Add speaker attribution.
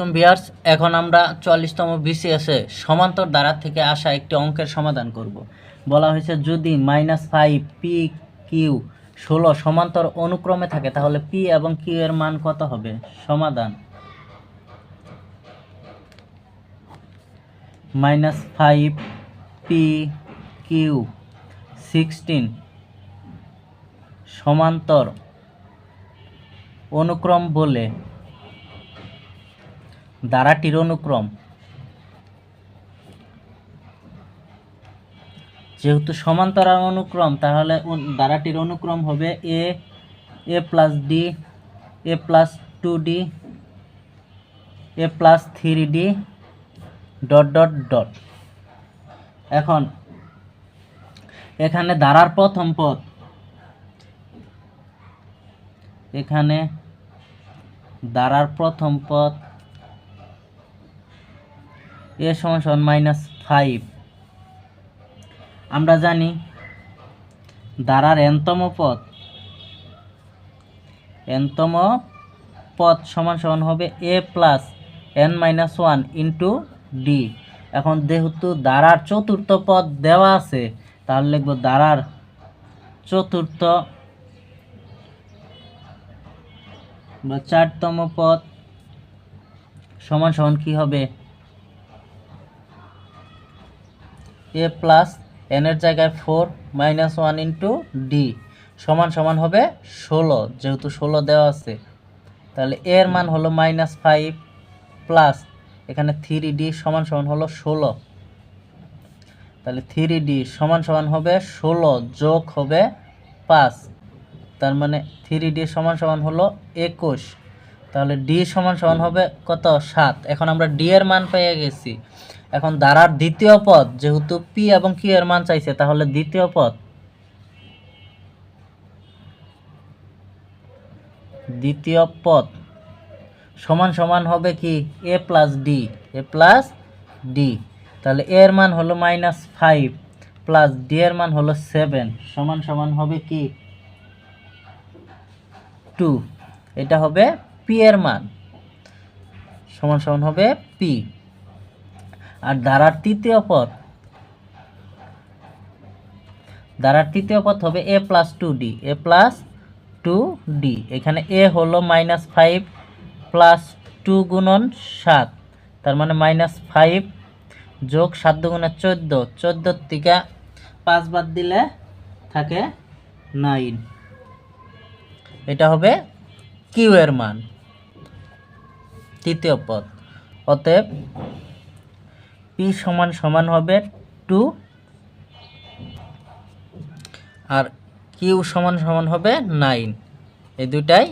Speaker 1: আলাইকুম বিয়ার্স এখন আমরা চল্লিশতম বিসিএসে সমান্তর দ্বারা থেকে আসা একটি অঙ্কের সমাধান করব। বলা হয়েছে যদি মাইনাস ফাইভ পি কিউ ষোলো সমান্তর অনুক্রমে থাকে, তাহলে পি এবং কিউ এর মান কত হবে? সমাধান। Minus five P Q sixteen সমান্তর অনুক্রম বলে দ্বারাটির অনুক্রম যেহেতু সমান্তরাল অনুক্রম তাহলে দ্বারাটির অনুক্রম হবে A A plus D, A plus two D, A plus three D, dot dot dot. এখন, এখানে ধারার প্রথম পদ, এখানে দ্বারার প্রথম পদ এ সমান মাইনাস ফাইভ আমরা জানি দ্বারার এনতম পদ এনতম পদ সমান সমান হবে A plus N minus one into D এখন যেহেতু দ্বারার চতুর্থ পদ দেওয়া আছে, তাহলে লিখব দ্বারার চতুর্থ বা চারতম পদ সমান সমান কি হবে? এ প্লাস এনের জায়গায় four minus one into D সমান সমান হবে ষোলো, যেহেতু ষোলো দেওয়া আছে। তাহলে এর মান হলো মাইনাস ফাইভ প্লাস এখানে থ্রি ডি সমান সমান হলো ষোলো। তাহলে থ্রি ডি সমান সমান হবে ষোলো যোগ হবে পাঁচ। তার মানে থ্রি ডি সমান সমান হলো একুশ। তাহলে ডি সমান সমান হবে কত? সাত। এখন আমরা ডি এর মান পেয়ে গেছি। এখন দ্বারার দ্বিতীয় পদ, যেহেতু পি এবং কিউ এর মান চাইছে, তাহলে দ্বিতীয় পদ। দ্বিতীয় পদ সমান সমান হবে কি? A plus D A plus D তাহলে এ এর মান হলো মাইনাস ফাইভ প্লাস ডি এর মান হলো সেভেন সমান সমান হবে কি? টু এটা হবে পি এর মান। সমান সমান হবে পি আর ধারার তৃতীয় পদ ধারার তৃতীয় পদ হবে A plus two D A plus two D এখানে এ হলো মাইনাস ফাইভ প্লাস টু গুণন সাত। তার মানে মাইনাস ফাইভ যোগ সাত দুগুণে চোদ্দ। চোদ্দোর থেকে পাঁচ বাদ দিলে থাকে নাইন এটা হবে কিউ এর মান। তৃতীয় পদ অতএব পি সমান সমান হবে টু। আর কিউ সমান সমান হবে নাইন। এই দুইটাই